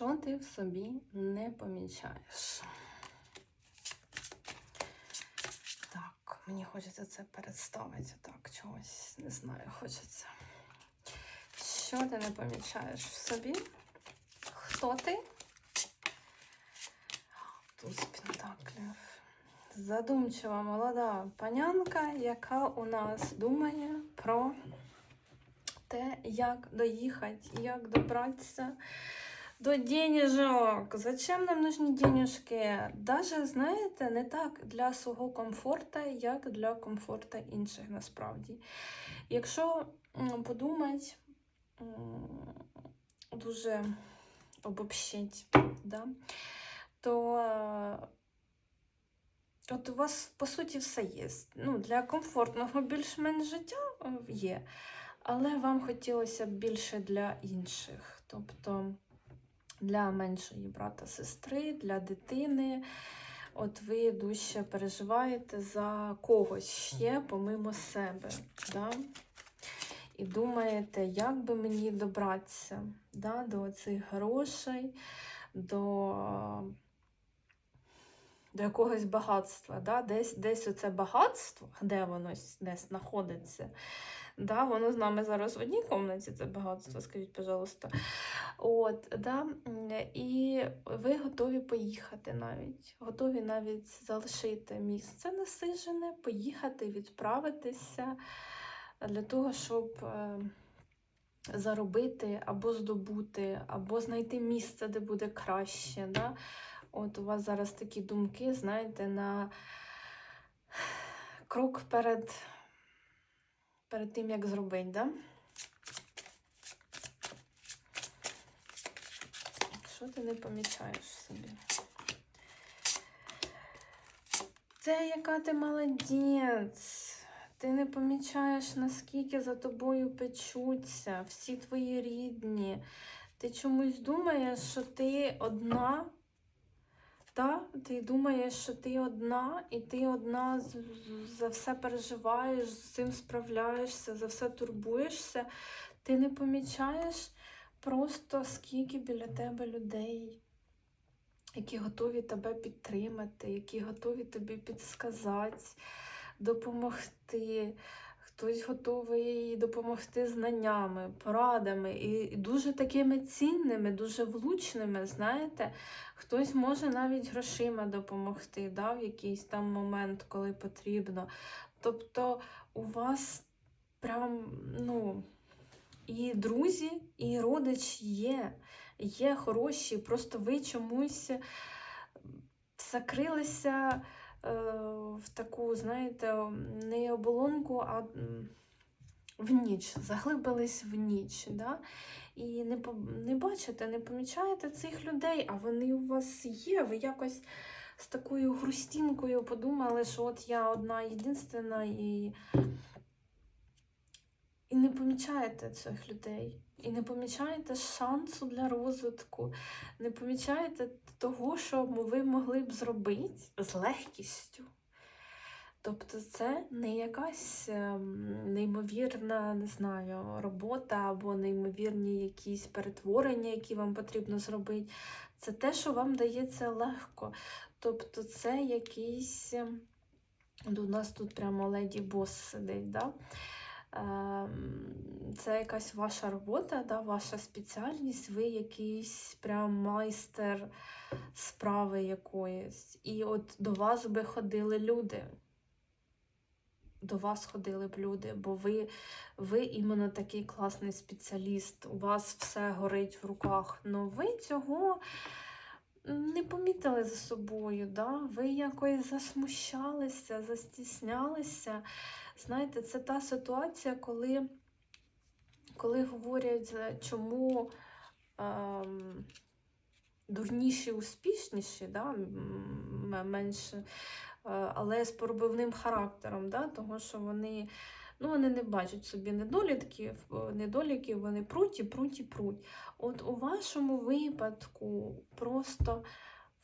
Що ти в собі не помічаєш? Так, мені хочеться це представити. Так, чогось не знаю, хочеться. Що ти не помічаєш в собі? Хто ти? Туз пентаклів. Задумчива молода панянка, яка у нас думає про те, як доїхати, як добратися до денежок. Зачем нам нужні денежки? Даже, знаєте, не так для свого комфорту, як для комфорту інших насправді. Якщо подумати, дуже обобщить, да, то е, от у вас по суті все є. Ну, для комфортного більш-менш життя е, є, але вам хотілося б більше для інших. Тобто для меншої брата-сестри, для дитини. От ви дужче переживаєте за когось ще помимо себе. Да? І думаєте, як би мені добратися да, до цих грошей, до, до якогось багатства. Да? Десь десь оце багатство, де воно десь знаходиться. Да, воно з нами зараз в одній кімнаті, це багатство, скажіть, пожалуйста. От, да, і ви готові поїхати навіть. Готові навіть залишити місце насижене, поїхати, відправитися для того, щоб е, заробити або здобути, або знайти місце, де буде краще. Да? От у вас зараз такі думки, знаєте, на крок перед, перед тим, як зробити. Да? Що ти не помічаєш собі? Це яка ти молодець. Ти не помічаєш, наскільки за тобою печуться, всі твої рідні. Ти чомусь думаєш, що ти одна. Та? Ти думаєш, що ти одна, і ти одна за все переживаєш, з цим справляєшся, за все турбуєшся. Ти не помічаєш просто скільки біля тебе людей, які готові тебе підтримати, які готові тобі підсказати, допомогти. Хтось готовий допомогти знаннями, порадами і дуже такими цінними, дуже влучними, знаєте, хтось може навіть грошима допомогти да, в якийсь там момент, коли потрібно. Тобто у вас прям, ну, і друзі, і родичі є, є хороші, просто ви чомусь закрилися в таку, знаєте, не оболонку, а в ніч, заглибились в ніч. Да? І не, не бачите, не помічаєте цих людей, а вони у вас є. Ви якось з такою грустінкою подумали, що от я одна єдинственна і і не помічаєте цих людей. І не помічаєте шансу для розвитку, не помічаєте того, що ви могли б зробити з легкістю. Тобто це не якась ем, неймовірна, не знаю, робота або неймовірні якісь перетворення, які вам потрібно зробити. Це те, що вам дається легко. Тобто це якийсь. ем, У нас тут прямо леді бос сидить. Да? Це якась ваша робота, да, ваша спеціальність, ви якийсь прям майстер справи якоїсь. І от до вас би ходили люди. До вас ходили б люди, бо ви, ви іменно такий класний спеціаліст, у вас все горить в руках. Ну ви цього не помітили за собою, да? ви якось засмущалися, застіснялися. Знаєте, це та ситуація, коли, коли говорять, е, чому ем, дурніші успішніші, да? менше, е, але з пробивним характером, да? того що вони, ну, вони не бачать собі недоліків, е, недоліків, вони пруть і пруть і пруть. От у вашому випадку просто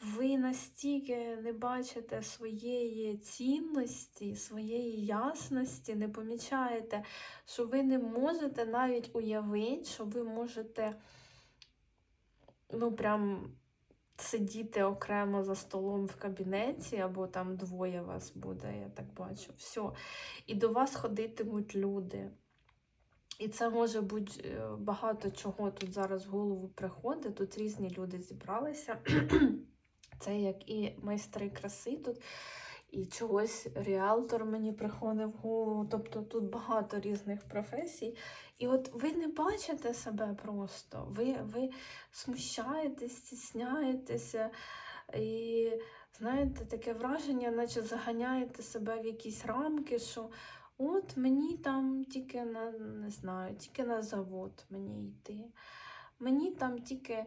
ви настільки не бачите своєї цінності, своєї ясності, не помічаєте, що ви не можете навіть уявити, що ви можете ну, прям сидіти окремо за столом в кабінеті, або там двоє вас буде, я так бачу. Все. І до вас ходитимуть люди. І це може бути е, багато чого тут зараз в голову приходить. Тут різні люди зібралися. Це як і майстри краси тут, і чогось реалтор мені приходить в голову. Тобто тут багато різних професій. І от ви не бачите себе просто. Ви, ви смущаєтесь, стісняєтеся. І знаєте, таке враження, наче заганяєте себе в якісь рамки, що от мені там тільки на не знаю, тільки на завод мені йти. Мені там тільки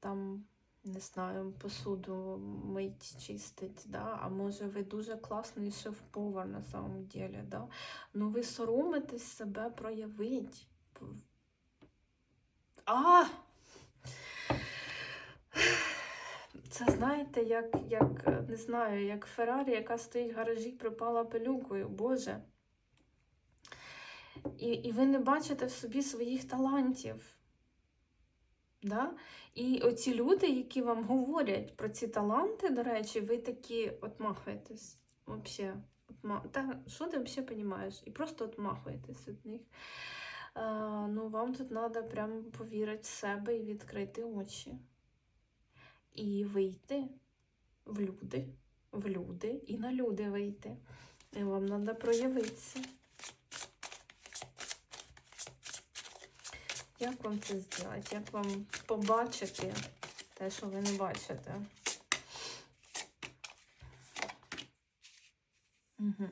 там, не знаю, посуду мить, чистить, да? а може ви дуже класний шеф-повар на самом деле, да? ну ви соромитесь себе проявити. А! Це знаєте, як, як не знаю, як Феррарі, яка стоїть в гаражі, припала пилюкою, Боже. І, і ви не бачите в собі своїх талантів. Да? І оці люди, які вам говорять про ці таланти, до речі, ви такі отмахуєтесь. Вообще. Отма... Що ти взагалі розумієш? І просто отмахуєтесь від них. А, ну, вам тут треба прямо повірити в себе і відкрити очі. І вийти в люди, в люди і на люди вийти. І вам треба проявитися. Як вам це зробити? Як вам побачити те, що ви не бачите? Угу.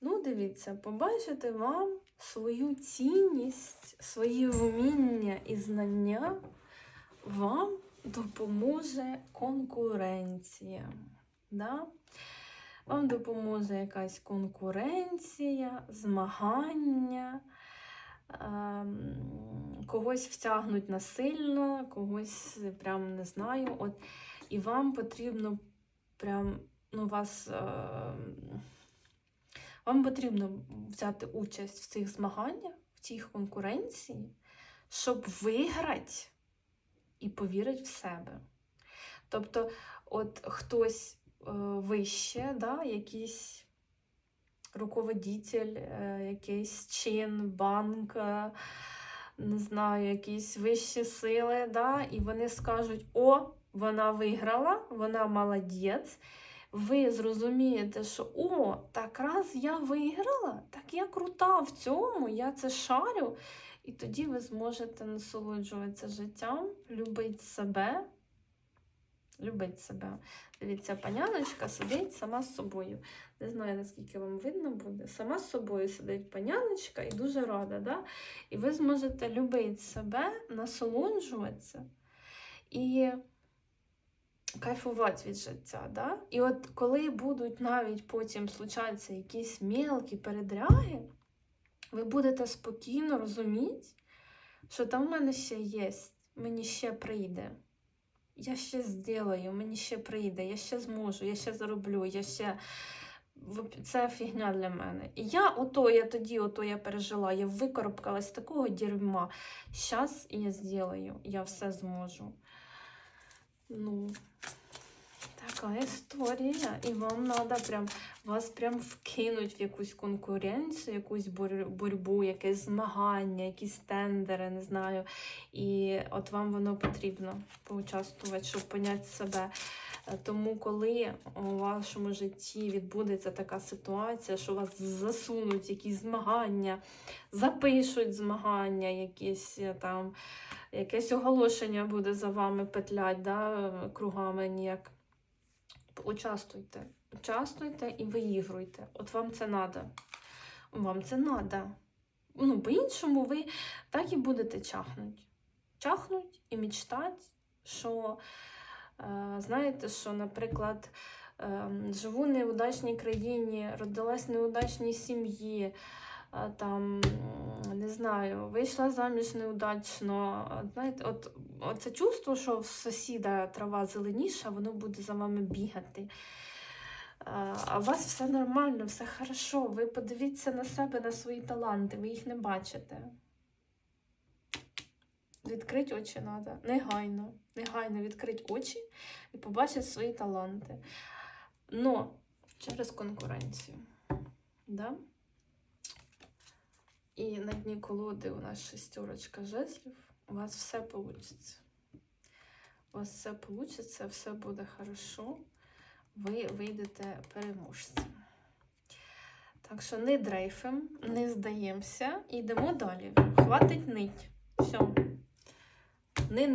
Ну, дивіться, побачити вам свою цінність, свої вміння і знання вам допоможе конкуренція. Да? Вам допоможе якась конкуренція, змагання, ем, когось втягнуть насильно, когось прям не знаю. От, і вам потрібно прям, ну, вас. ем, вам потрібно взяти участь в цих змаганнях, в цій конкуренції, щоб виграти і повірить в себе. Тобто, от хтось е, вище, да, якийсь руководитель, е, якийсь чин, банк, е, не знаю, якісь вищі сили, да, і вони скажуть: О, вона виграла, вона молодець. Ви зрозумієте, що о, так раз я виграла, так я крута в цьому, я це шарю. І тоді ви зможете насолоджуватися життям, любити себе. Любити себе. Дивіться, паняночка сидить сама з собою. Не знаю, наскільки вам видно буде. Сама з собою сидить паняночка і дуже рада. Да? І ви зможете любити себе, насолоджуватися і кайфувати від життя. Да? І от коли будуть навіть потім случатися якісь мелкі передряги, ви будете спокійно розуміти, що там в мене ще є, мені ще прийде. Я ще зроблю, мені ще прийде, я ще зможу, я ще зароблю, я ще. Це фігня для мене. І я ото, я тоді, ото я пережила, я викоробкалась такого дерьма. Щас я зроблю, я все зможу. Ну, така історія. І вам треба прям вас прям вкинуть в якусь конкуренцію, якусь боротьбу, якесь змагання, якісь тендери, не знаю. І от вам воно потрібно поучаствувати, щоб поняти себе. Тому, коли у вашому житті відбудеться така ситуація, що вас засунуть якісь змагання, запишуть змагання, якісь е, там, якесь оголошення буде за вами петлять, да, кругами ніяк. Участвуйте. Участвуйте і виігруйте. От вам це треба. Вам це треба. Ну, по-іншому ви так і будете чахнути. Чахнуть і мечтати, що, е, знаєте, що, наприклад, е, живу в неудачній країні, родилась в неудачній сім'ї, там, не знаю, вийшла заміж неудачно. Е, Знаєте, от, це чувство, що в сусіда трава зеленіша, воно буде за вами бігати. А а у вас все нормально, все хорошо. Ви подивіться на себе, на свої таланти, ви їх не бачите. Відкрити очі треба. Негайно. Негайно відкрити очі і побачити свої таланти. Но через конкуренцію. Да? І на дні колоди у нас шестерочка жезлів. У вас все вийде. У вас все вийде, все буде хорошо. Ви вийдете переможцем. Так що не дрейфим, не здаємося йдемо далі. Хватить нить. Все. Не